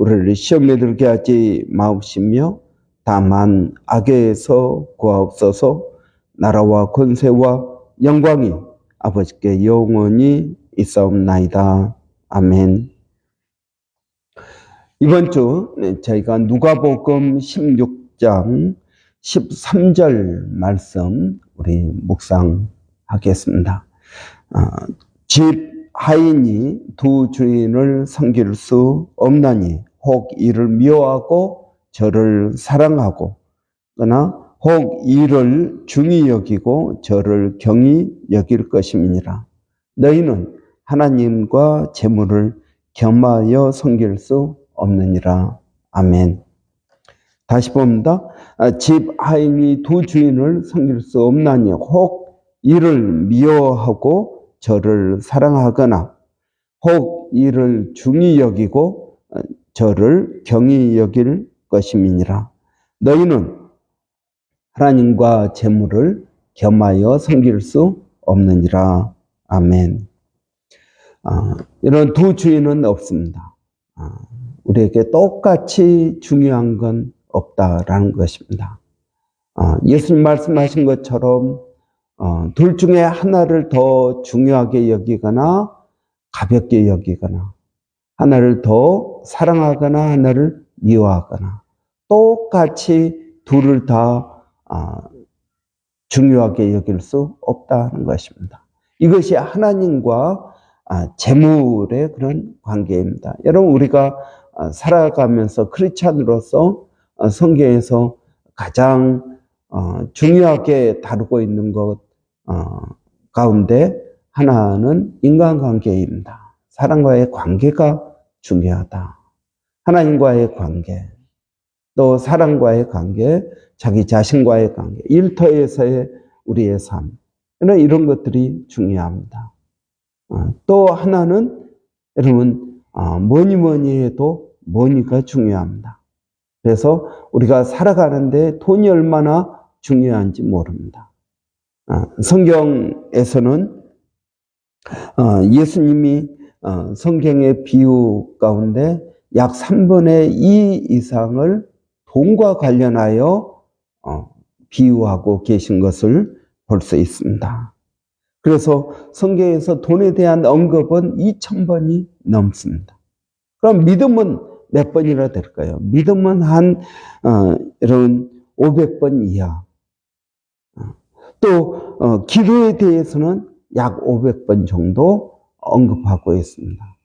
우리를 시험에 들게 하지 마옵시며 다만 악에서 구하옵소서 나라와 권세와 영광이 아버지께 영원히 있사옵나이다. 아멘. 이번 주 네, 저희가 누가복음 16장 13절 말씀 우리 묵상하겠습니다. 아, 집 하인이 두 주인을 섬길 수 없나니 혹 이를 미워하고 저를 사랑하고 그러나 혹 이를 중히 여기고 저를 경히 여길 것임이니라. 너희는 하나님과 재물을 겸하여 섬길 수 없느니라. 아멘. 다시 봅니다. 아, 집 하인이 두 주인을 섬길 수 없나니 혹 이를 미워하고 저를 사랑하거나 혹 이를 중히 여기고 어, 저를 경히 여길 것임이니라. 너희는 하나님과 재물을 겸하여 섬길 수 없느니라. 아멘. 아, 이런 두 주인은 없습니다. 아, 우리에게 똑같이 중요한 건 없다라는 것입니다. 아, 예수님 말씀하신 것처럼 어, 둘 중에 하나를 더 중요하게 여기거나 가볍게 여기거나 하나를 더 사랑하거나 하나를 미워하거나 똑같이 둘을 다 아, 중요하게 여길 수 없다는 것입니다. 이것이 하나님과 아, 재물의 그런 관계입니다. 여러분 우리가 아, 살아가면서 크리스찬으로서 아, 성경에서 가장 어, 중요하게 다루고 있는 것 어, 가운데 하나는 인간관계입니다. 사람과의 관계가 중요하다. 하나님과의 관계, 또 사람과의 관계, 자기 자신과의 관계, 일터에서의 우리의 삶, 이런 이런 것들이 중요합니다. 어, 또 하나는 여러분 어, 뭐니 뭐니 해도 뭐니가 중요합니다. 그래서 우리가 살아가는데 돈이 얼마나 중요한지 모릅니다. 어, 성경에서는 어, 예수님이 어, 성경의 비유 가운데 약 3분의 2 이상을 돈과 관련하여 어, 비유하고 계신 것을 볼 수 있습니다. 그래서 성경에서 돈에 대한 언급은 2,000번이 넘습니다. 그럼 믿음은 몇 번이나 될까요? 믿음은 한, 어, 이런 500번 이하. 어, 또, 어, 기도에 대해서는 약 500번 정도 언급하고 있습니다.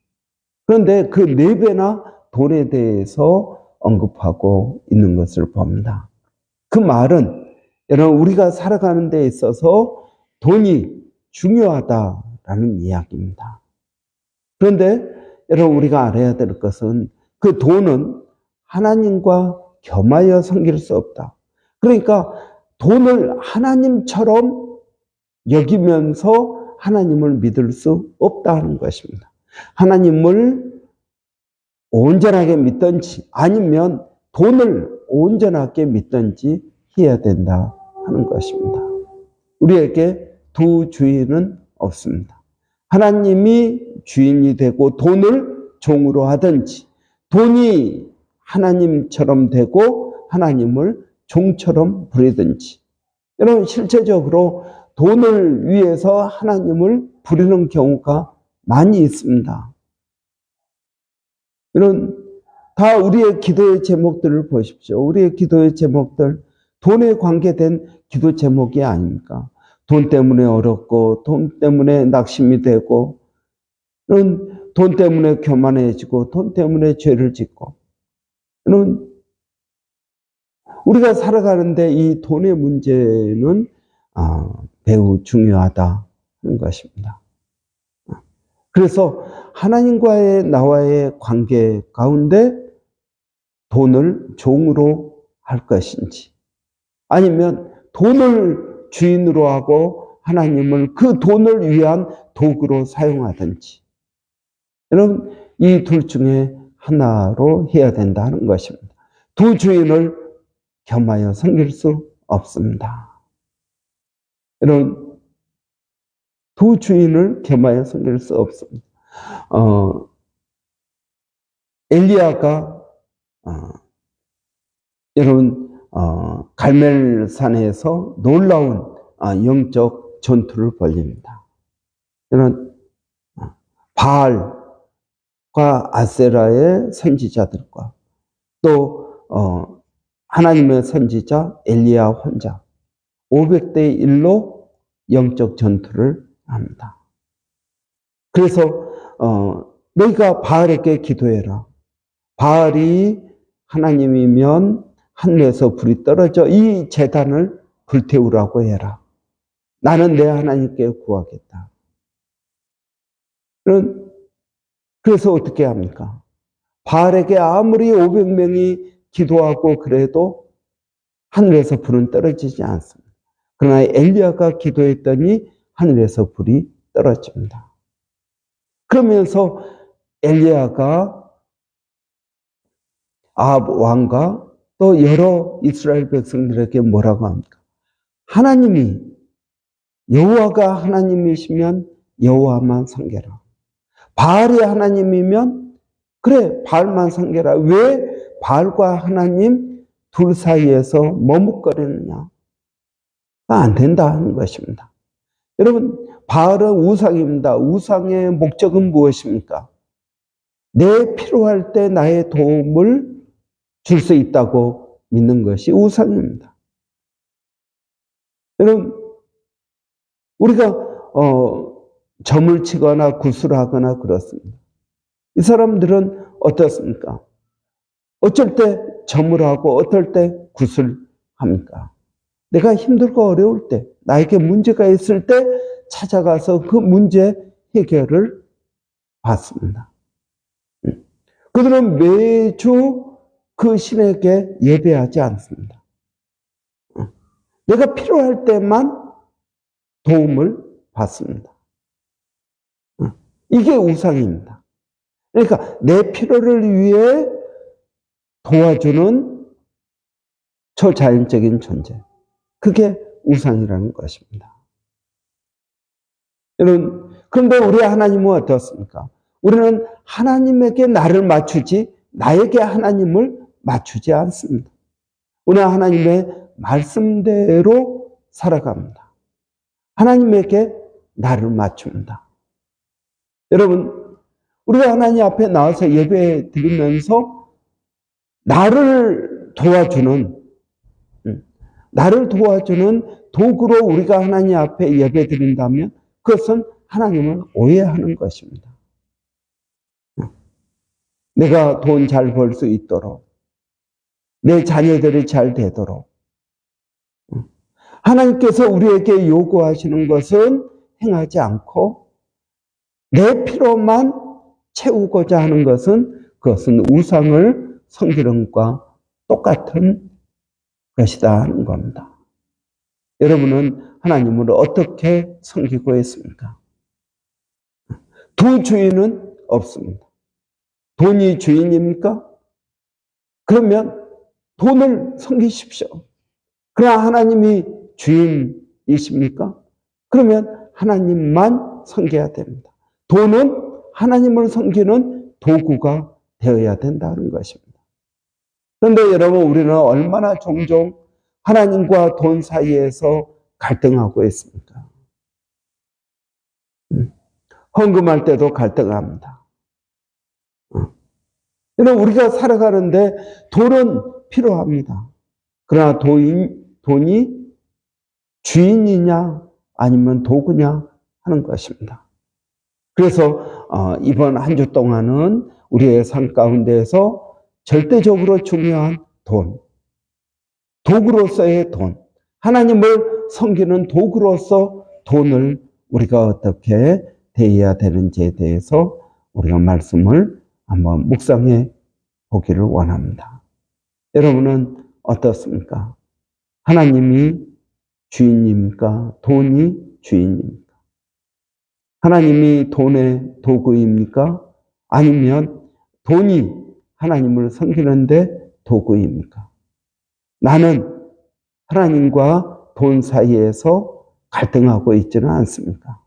그런데 그네 배나 돈에 대해서 언급하고 있는 것을 봅니다. 그 말은 여러분 우리가 살아가는 데 있어서 돈이 중요하다라는 이야기입니다. 그런데 여러분 우리가 알아야 될 것은 그 돈은 하나님과 겸하여 섬길 수 없다. 그러니까 돈을 하나님처럼 여기면서 하나님을 믿을 수 없다는 것입니다. 하나님을 온전하게 믿든지 아니면 돈을 온전하게 믿든지 해야 된다 하는 것입니다. 우리에게 두 주인은 없습니다. 하나님이 주인이 되고 돈을 종으로 하든지 돈이 하나님처럼 되고 하나님을 종처럼 부리든지 여러분 실제적으로 돈을 위해서 하나님을 부리는 경우가 많이 있습니다. 이런 다 우리의 기도의 제목들을 보십시오. 우리의 기도의 제목들 돈에 관계된 기도 제목이 아닙니까? 돈 때문에 어렵고 돈 때문에 낙심이 되고 이런 돈 때문에 교만해지고 돈 때문에 죄를 짓고 이런 우리가 살아가는데 이 돈의 문제는 아, 매우 중요하다는 것입니다. 그래서 하나님과의 나와의 관계 가운데 돈을 종으로 할 것인지 아니면 돈을 주인으로 하고 하나님을 그 돈을 위한 도구로 사용하든지 여러분 이 둘 중에 하나로 해야 된다는 것입니다. 두 주인을 겸하여 섬길 수 없습니다. 여러분 두 주인을 겸하여 섬길 수 없습니다. 어, 엘리야가 어, 여러분 어, 갈멜산에서 놀라운 아, 영적 전투를 벌립니다. 이런 어, 바알과 아세라의 선지자들과 또 어, 하나님의 선지자 엘리야 혼자 500대 1로 영적 전투를 합니다. 그래서 어, 너희가 바알에게 기도해라. 바알이 하나님이면 하늘에서 불이 떨어져 이 재단을 불태우라고 해라. 나는 내 하나님께 구하겠다. 그런 그래서 어떻게 합니까? 바알에게 아무리 500명이 기도하고 그래도 하늘에서 불은 떨어지지 않습니다. 그러나 엘리야가 기도했더니 하늘에서 불이 떨어집니다. 그러면서 엘리야가 아합 왕과 또 여러 이스라엘 백성들에게 뭐라고 합니까? 하나님이 여호와가 하나님이시면 여호와만 섬겨라. 바알이 하나님이면 그래 바알만 섬겨라. 왜 바알과 하나님 둘 사이에서 머뭇거리느냐? 안 된다 하는 것입니다. 여러분 바알은 우상입니다. 우상의 목적은 무엇입니까? 내 필요할 때 나의 도움을 줄 수 있다고 믿는 것이 우상입니다. 여러분, 우리가, 어, 점을 치거나 구슬하거나 그렇습니다. 이 사람들은 어떻습니까? 어쩔 때 점을 하고 어떨 때 구슬합니까? 내가 힘들고 어려울 때, 나에게 문제가 있을 때 찾아가서 그 문제 해결을 받습니다. 그들은 매주 그 신에게 예배하지 않습니다. 내가 필요할 때만 도움을 받습니다. 이게 우상입니다. 그러니까 내 필요를 위해 도와주는 초자연적인 존재. 그게 우상이라는 것입니다. 여러분, 그런데 우리 하나님은 어떻습니까? 우리는 하나님에게 나를 맞추지 나에게 하나님을 맞추지 않습니다. 우리는 하나님의 말씀대로 살아갑니다. 하나님에게 나를 맞춥니다. 여러분, 우리가 하나님 앞에 나와서 예배 드리면서 나를 도와주는, 음, 나를 도와주는 도구로 우리가 하나님 앞에 예배 드린다면 그것은 하나님을 오해하는 것입니다. 내가 돈 잘 벌 수 있도록, 내 자녀들이 잘 되도록. 하나님께서 우리에게 요구하시는 것은 행하지 않고, 내 필요만 채우고자 하는 것은 그것은 우상을 섬기는 것과 똑같은 것이다 하는 겁니다. 여러분은 하나님을 어떻게 섬기고 있습니까? 두 주인은 없습니다. 돈이 주인입니까? 그러면 돈을 섬기십시오. 그러나 하나님이 주인이십니까? 그러면 하나님만 섬겨야 됩니다. 돈은 하나님을 섬기는 도구가 되어야 된다는 것입니다. 그런데 여러분, 우리는 얼마나 종종 하나님과 돈 사이에서 갈등하고 있습니까? 음, 헌금할 때도 갈등합니다. 여러분, 우리가 살아가는데 돈은 필요합니다. 그러나 돈, 돈이 주인이냐 아니면 도구냐 하는 것입니다. 그래서 어, 이번 한 주 동안은 우리의 삶 가운데에서 절대적으로 중요한 돈, 도구로서의 돈, 하나님을 섬기는 도구로서 돈을 우리가 어떻게 대해야 되는지에 대해서 우리가 말씀을 한번 묵상해 보기를 원합니다. 여러분은 어떻습니까? 하나님이 주인입니까? 돈이 주인입니까? 하나님이 돈의 도구입니까? 아니면 돈이 하나님을 섬기는데 도구입니까? 나는 하나님과 돈 사이에서 갈등하고 있지는 않습니까?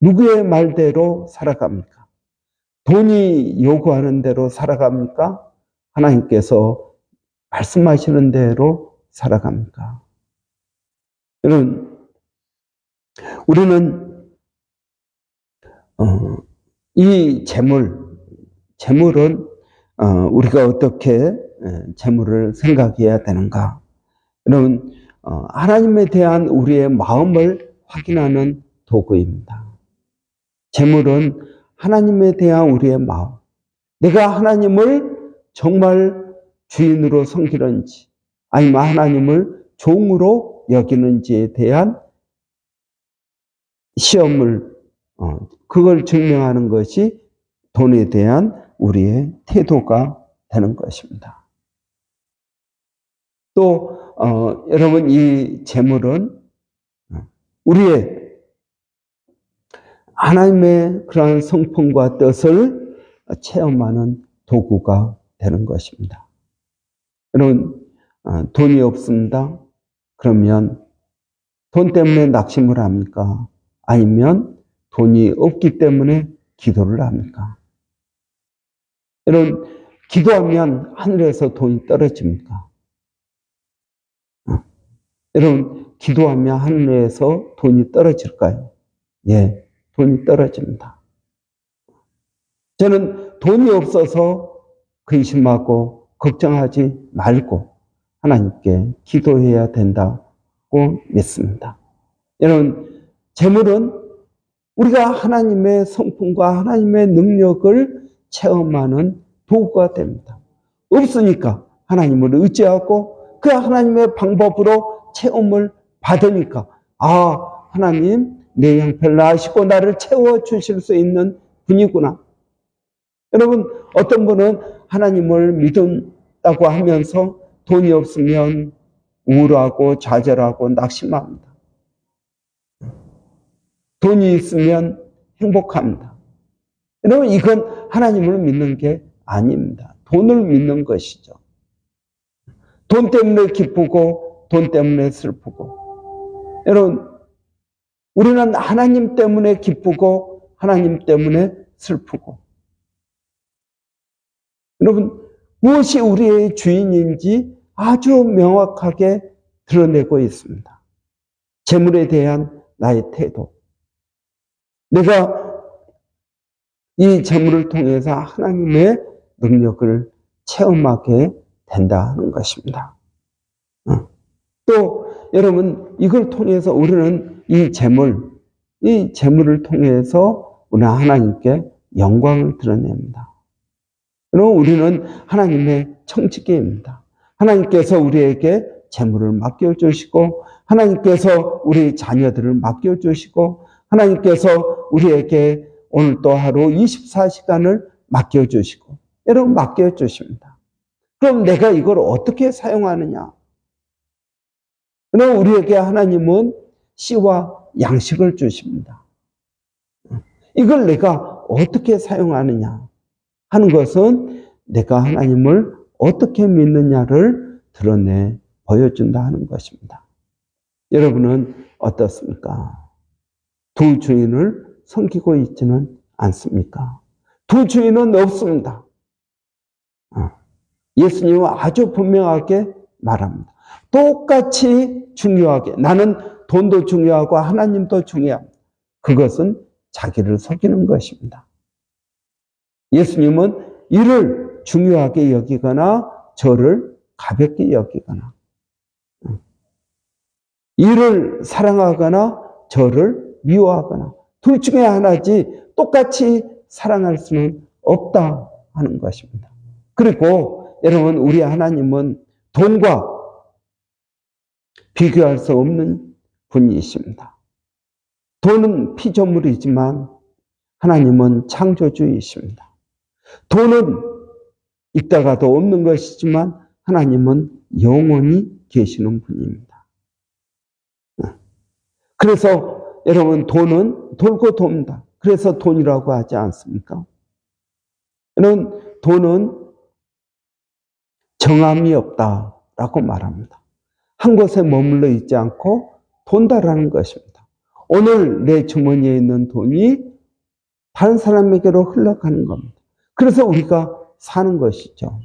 누구의 말대로 살아갑니까? 돈이 요구하는 대로 살아갑니까? 하나님께서 말씀하시는 대로 살아갑니까? 여러분, 우리는 어, 이 재물, 재물은 어, 우리가 어떻게 재물을 생각해야 되는가? 여러분, 어, 하나님에 대한 우리의 마음을 확인하는 도구입니다. 재물은 하나님에 대한 우리의 마음. 내가 하나님을 정말 주인으로 섬기는지, 아니면 하나님을 종으로 여기는지에 대한 시험을, 어, 그걸 증명하는 것이 돈에 대한 우리의 태도가 되는 것입니다. 또, 어, 여러분, 이 재물은 우리의 하나님의 그러한 성품과 뜻을 체험하는 도구가 되는 것입니다. 여러분, 어, 돈이 없습니다. 그러면 돈 때문에 낙심을 합니까? 아니면 돈이 없기 때문에 기도를 합니까? 여러분, 기도하면 하늘에서 돈이 떨어집니까? 어. 여러분, 기도하면 하늘에서 돈이 떨어질까요? 예, 돈이 떨어집니다. 저는 돈이 없어서 근심하고 걱정하지 말고 하나님께 기도해야 된다고 믿습니다. 여러분, 재물은 우리가 하나님의 성품과 하나님의 능력을 체험하는 도구가 됩니다. 없으니까 하나님을 의지하고 그 하나님의 방법으로 체험을 받으니까 아 하나님 내 형편을 아시고 나를 채워주실 수 있는 분이구나. 여러분 어떤 분은 하나님을 믿는다고 하면서 돈이 없으면 우울하고 좌절하고 낙심합니다. 돈이 있으면 행복합니다. 여러분 이건 하나님을 믿는 게 아닙니다. 돈을 믿는 것이죠. 돈 때문에 기쁘고 돈 때문에 슬프고 여러분 우리는 하나님 때문에 기쁘고 하나님 때문에 슬프고 여러분 무엇이 우리의 주인인지 아주 명확하게 드러내고 있습니다. 재물에 대한 나의 태도. 내가 이 재물을 통해서 하나님의 능력을 체험하게 된다는 것입니다. 어. 또 여러분 이걸 통해서 우리는 이 재물, 이 재물을 통해서 우리 하나님께 영광을 드러냅니다. 여러분 우리는 하나님의 청지기입니다. 하나님께서 우리에게 재물을 맡겨 주시고 하나님께서 우리 자녀들을 맡겨 주시고 하나님께서 우리에게 오늘 또 하루 24시간을 맡겨주시고 여러분 맡겨주십니다. 그럼 내가 이걸 어떻게 사용하느냐? 그럼 우리에게 하나님은 씨와 양식을 주십니다. 이걸 내가 어떻게 사용하느냐 하는 것은 내가 하나님을 어떻게 믿느냐를 드러내 보여준다 하는 것입니다. 여러분은 어떻습니까? 두 주인을 섬기고 있지는 않습니까? 두 주인은 없습니다. 어. 예수님은 아주 분명하게 말합니다. 똑같이 중요하게 나는 돈도 중요하고 하나님도 중요합니다. 그것은 자기를 속이는 것입니다. 예수님은 이를 중요하게 여기거나 저를 가볍게 여기거나 어. 이를 사랑하거나 저를 미워하거나 둘 중에 하나지 똑같이 사랑할 수는 없다 하는 것입니다. 그리고 여러분 우리 하나님은 돈과 비교할 수 없는 분이십니다. 돈은 피조물이지만 하나님은 창조주이십니다. 돈은 있다가도 없는 것이지만 하나님은 영원히 계시는 분입니다. 그래서 여러분 돈은 돌고 돕니다. 그래서 돈이라고 하지 않습니까? 여러분 돈은 정함이 없다라고 말합니다. 한 곳에 머물러 있지 않고 돈다라는 것입니다. 오늘 내 주머니에 있는 돈이 다른 사람에게로 흘러가는 겁니다. 그래서 우리가 사는 것이죠.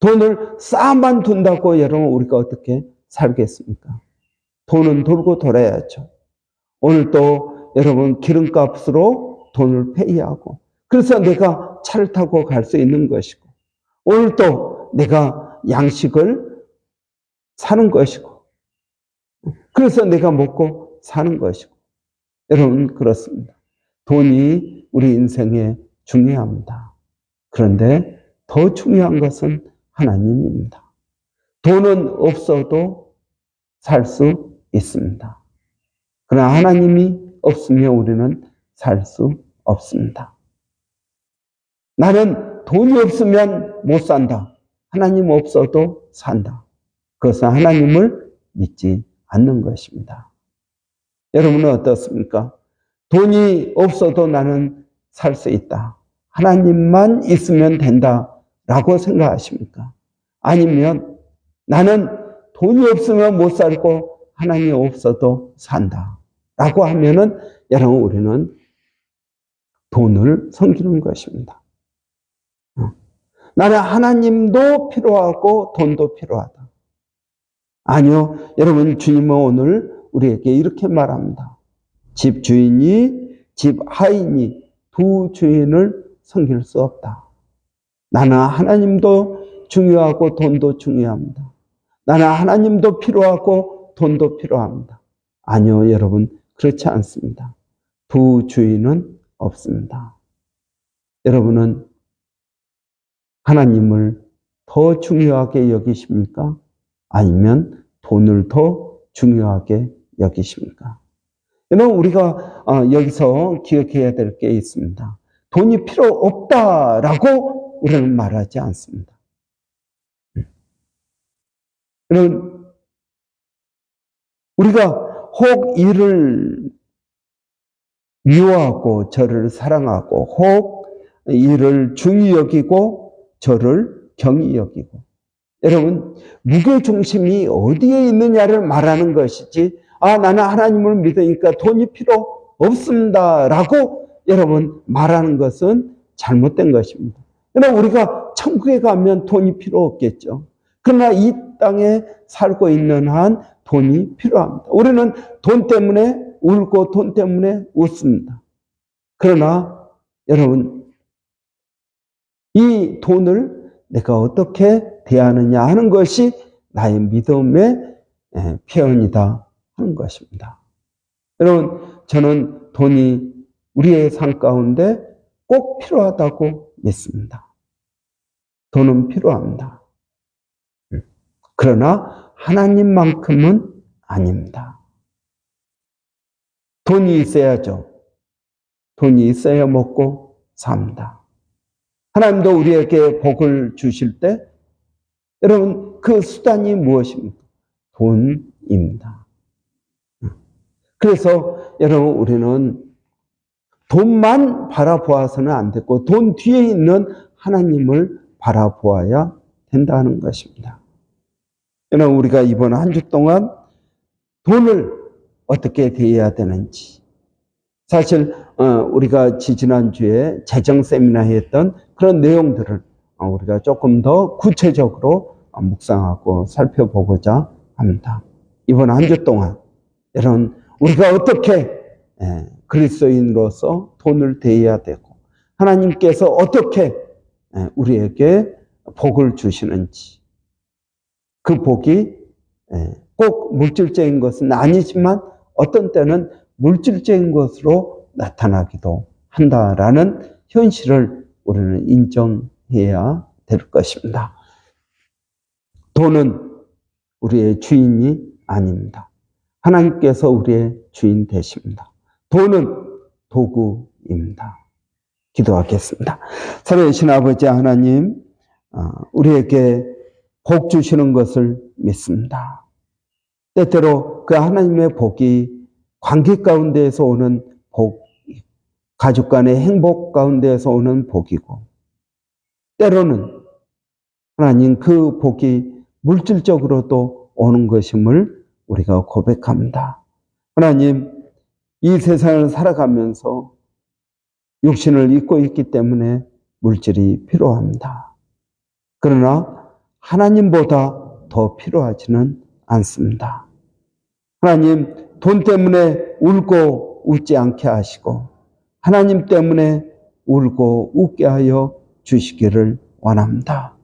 돈을 쌓아만 둔다고 여러분 우리가 어떻게 살겠습니까? 돈은 돌고 돌아야죠. 오늘 또 여러분 기름값으로 돈을 페이하고 그래서 내가 차를 타고 갈 수 있는 것이고 오늘 또 내가 양식을 사는 것이고 그래서 내가 먹고 사는 것이고 여러분 그렇습니다. 돈이 우리 인생에 중요합니다. 그런데 더 중요한 것은 하나님입니다. 돈은 없어도 살 수 있습니다. 그러나 하나님이 없으면 우리는 살 수 없습니다. 나는 돈이 없으면 못 산다. 하나님 없어도 산다. 그것은 하나님을 믿지 않는 것입니다. 여러분은 어떻습니까? 돈이 없어도 나는 살 수 있다. 하나님만 있으면 된다. 라고 생각하십니까? 아니면 나는 돈이 없으면 못 살고 하나님이 없어도 산다. 라고 하면은 여러분 우리는 돈을 섬기는 것입니다. 어. 나는 하나님도 필요하고 돈도 필요하다. 아니요. 여러분 주님은 오늘 우리에게 이렇게 말합니다. 집 주인이 집 하인이 두 주인을 섬길 수 없다. 나는 하나님도 중요하고 돈도 중요합니다. 나는 하나님도 필요하고 돈도 필요합니다. 아니요, 여러분. 그렇지 않습니다. 두 주인은 없습니다. 여러분은 하나님을 더 중요하게 여기십니까? 아니면 돈을 더 중요하게 여기십니까? 여러분, 우리가 어, 여기서 기억해야 될 게 있습니다. 돈이 필요 없다라고 우리는 말하지 않습니다. 여러분, 우리가 혹 이를 미워하고 저를 사랑하고 혹 이를 중히 여기고 저를 경히 여기고 여러분 무게 중심이 어디에 있느냐를 말하는 것이지 아 나는 하나님을 믿으니까 돈이 필요 없습니다 라고 여러분 말하는 것은 잘못된 것입니다. 그러나 우리가 천국에 가면 돈이 필요 없겠죠. 그러나 이 땅에 살고 있는 한 돈이 필요합니다. 우리는 돈 때문에 울고 돈 때문에 웃습니다. 그러나 여러분 이 돈을 내가 어떻게 대하느냐 하는 것이 나의 믿음의 예, 표현이다 하는 것입니다. 여러분 저는 돈이 우리의 삶 가운데 꼭 필요하다고 믿습니다. 돈은 필요합니다. 그러나 하나님만큼은 아닙니다. 돈이 있어야죠. 돈이 있어야 먹고 삽니다. 하나님도 우리에게 복을 주실 때 여러분 그 수단이 무엇입니까? 돈입니다. 그래서 여러분 우리는 돈만 바라보아서는 안 되고 돈 뒤에 있는 하나님을 바라보아야 된다는 것입니다. 여러분 우리가 이번 한 주 동안 돈을 어떻게 대해야 되는지 사실 어, 우리가 지지난주에 재정 세미나 했던 그런 내용들을 어, 우리가 조금 더 구체적으로 어, 묵상하고 살펴보고자 합니다. 이번 한 주 동안 여러분 우리가 어떻게 예, 그리스도인으로서 돈을 대해야 되고 하나님께서 어떻게 예, 우리에게 복을 주시는지 그 복이 예, 꼭 물질적인 것은 아니지만 어떤 때는 물질적인 것으로 나타나기도 한다라는 현실을 우리는 인정해야 될 것입니다. 돈은 우리의 주인이 아닙니다. 하나님께서 우리의 주인 되십니다. 돈은 도구입니다. 기도하겠습니다. 살아계신 아버지 하나님, 어, 우리에게 복 주시는 것을 믿습니다. 때때로 그 하나님의 복이 관계 가운데에서 오는 복, 가족 간의 행복 가운데에서 오는 복이고, 때로는 하나님 그 복이 물질적으로도 오는 것임을 우리가 고백합니다. 하나님, 이 세상을 살아가면서 육신을 입고 있기 때문에 물질이 필요합니다. 그러나 하나님보다 더 필요하지는 않습니다. 하나님, 돈 때문에 울고 웃지 않게 하시고, 하나님 때문에 울고 웃게 하여 주시기를 원합니다.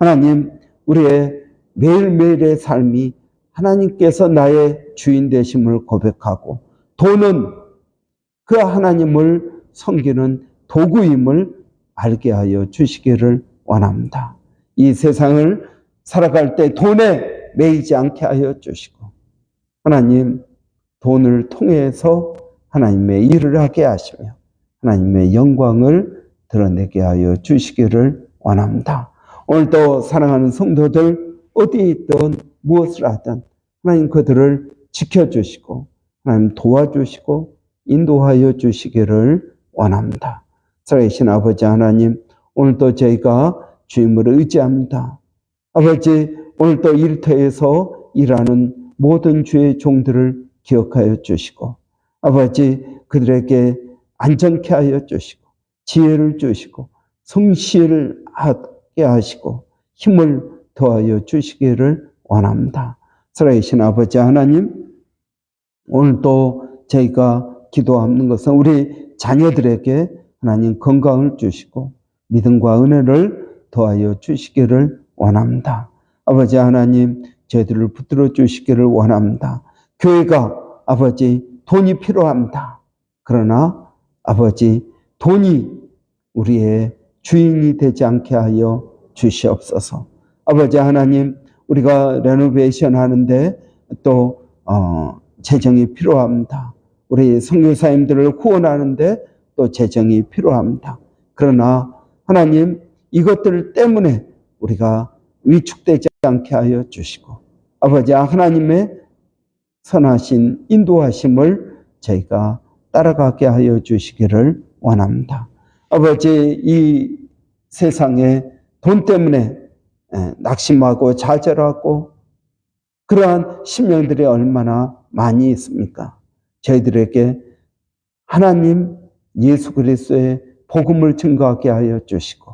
하나님, 우리의 매일매일의 삶이 하나님께서 나의 주인 되심을 고백하고, 돈은 그 하나님을 섬기는 도구임을 알게 하여 주시기를 원합니다. 이 세상을 살아갈 때 돈에 매이지 않게 하여 주시고, 하나님, 돈을 통해서 하나님의 일을 하게 하시며, 하나님의 영광을 드러내게 하여 주시기를 원합니다. 오늘도 사랑하는 성도들, 어디 있든 무엇을 하든, 하나님 그들을 지켜주시고, 하나님 도와주시고, 인도하여 주시기를 원합니다. 살아계신 아버지 하나님, 오늘도 저희가 주님을 의지합니다. 아버지, 오늘도 일터에서 일하는 모든 주의 종들을 기억하여 주시고, 아버지, 그들에게 안전케 하여 주시고, 지혜를 주시고, 성실을 하게 하시고, 힘을 더하여 주시기를 원합니다. 살아계신 아버지 하나님, 오늘도 저희가 기도하는 것은 우리 자녀들에게 하나님 건강을 주시고, 믿음과 은혜를 더하여 주시기를 원합니다. 아버지 하나님, 저희들을 붙들어 주시기를 원합니다. 교회가 아버지 돈이 필요합니다. 그러나 아버지 돈이 우리의 주인이 되지 않게 하여 주시옵소서. 아버지 하나님, 우리가 레노베이션 하는데 또 어, 재정이 필요합니다. 우리 선교사님들을 후원하는데 또 재정이 필요합니다. 그러나 하나님 이것들 때문에 우리가 위축되지 않게 하여 주시고 아버지 하나님의 선하신 인도하심을 저희가 따라가게 하여 주시기를 원합니다. 아버지 이 세상에 돈 때문에 낙심하고 좌절하고 그러한 심령들이 얼마나 많이 있습니까? 저희들에게 하나님 예수 그리스도의 복음을 증거하게 하여 주시고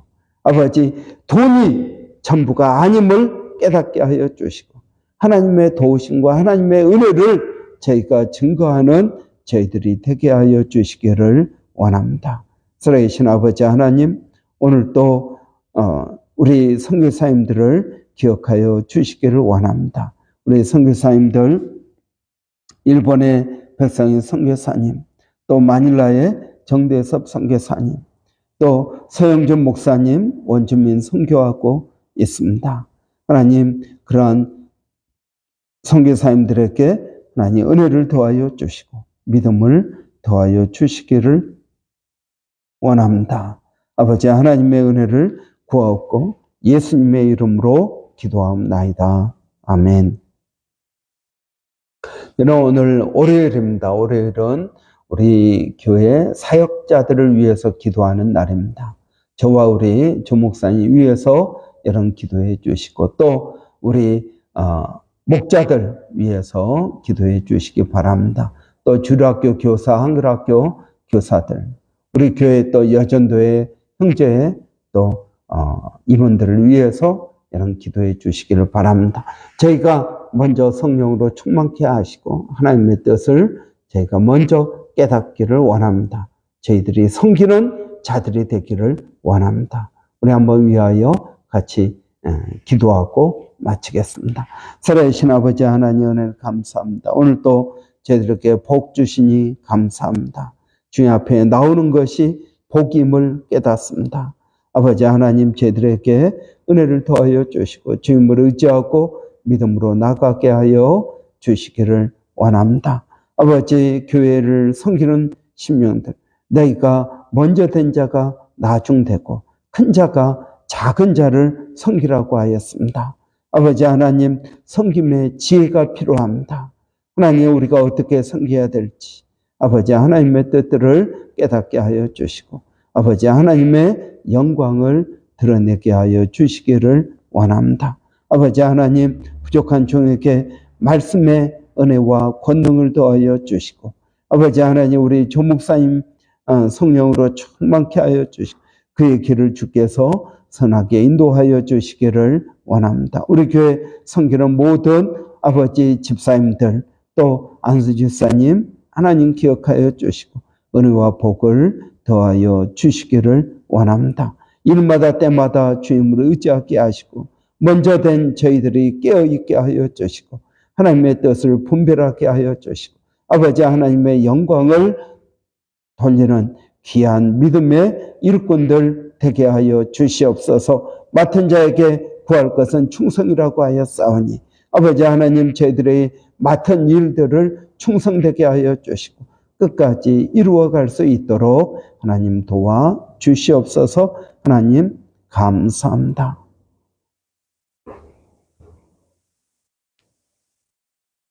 아버지 돈이 전부가 아님을 깨닫게 하여 주시고 하나님의 도우심과 하나님의 은혜를 저희가 증거하는 저희들이 되게 하여 주시기를 원합니다. 살아계신 아버지 하나님 오늘도 어, 우리 선교사님들을 기억하여 주시기를 원합니다. 우리 선교사님들 일본의 백성인 선교사님 또 마닐라의 정대섭 선교사님 또 서영준 목사님 원주민 선교하고 있습니다. 하나님 그러한 선교사님들에게 하나님 은혜를 더하여 주시고 믿음을 더하여 주시기를 원합니다. 아버지 하나님의 은혜를 구하옵고 예수님의 이름으로 기도하옵나이다. 아멘. 여러분 오늘 월요일입니다. 월요일은 우리 교회 사역자들을 위해서 기도하는 날입니다. 저와 우리 조 목사님 위해서 이런 기도해 주시고 또 우리 어, 목자들 위해서 기도해 주시기 바랍니다. 또 주일학교 교사, 한글학교 교사들, 우리 교회 또 여전도의 형제 또 어, 이분들을 위해서 이런 기도해 주시기를 바랍니다. 저희가 먼저 성령으로 충만케 하시고 하나님의 뜻을 저희가 먼저 깨닫기를 원합니다. 저희들이 섬기는 자들이 되기를 원합니다. 우리 한번 위하여 같이 기도하고 마치겠습니다. 살아계신 아버지 하나님 은혜를 감사합니다. 오늘 또 저희들에게 복 주시니 감사합니다. 주님 앞에 나오는 것이 복임을 깨닫습니다. 아버지 하나님 저희들에게 은혜를 더하여 주시고 주님을 의지하고 믿음으로 나가게 하여 주시기를 원합니다. 아버지 교회를 섬기는 신명들 내가 먼저 된 자가 나중되고 큰 자가 작은 자를 섬기라고 하였습니다. 아버지 하나님 섬김의 지혜가 필요합니다. 하나님 우리가 어떻게 섬겨야 될지 아버지 하나님의 뜻들을 깨닫게 하여 주시고 아버지 하나님의 영광을 드러내게 하여 주시기를 원합니다. 아버지 하나님 부족한 종에게 말씀의 은혜와 권능을 더하여 주시고 아버지 하나님 우리 조목사님 어, 성령으로 충만케 하여 주시고 그의 길을 주께서 선하게 인도하여 주시기를 원합니다. 우리 교회 섬기는 모든 아버지 집사님들 또 안수 집사님 하나님 기억하여 주시고 은혜와 복을 더하여 주시기를 원합니다. 일마다 때마다 주님을 의지하게 하시고 먼저 된 저희들이 깨어 있게 하여 주시고 하나님의 뜻을 분별하게 하여 주시고 아버지 하나님의 영광을 돌리는 귀한 믿음의 일꾼들 되게 하여 주시옵소서 맡은 자에게 구할 것은 충성이라고 하여 싸우니 아버지 하나님 저희들의 맡은 일들을 충성되게 하여 주시고 끝까지 이루어갈 수 있도록 하나님 도와 주시옵소서 하나님 감사합니다.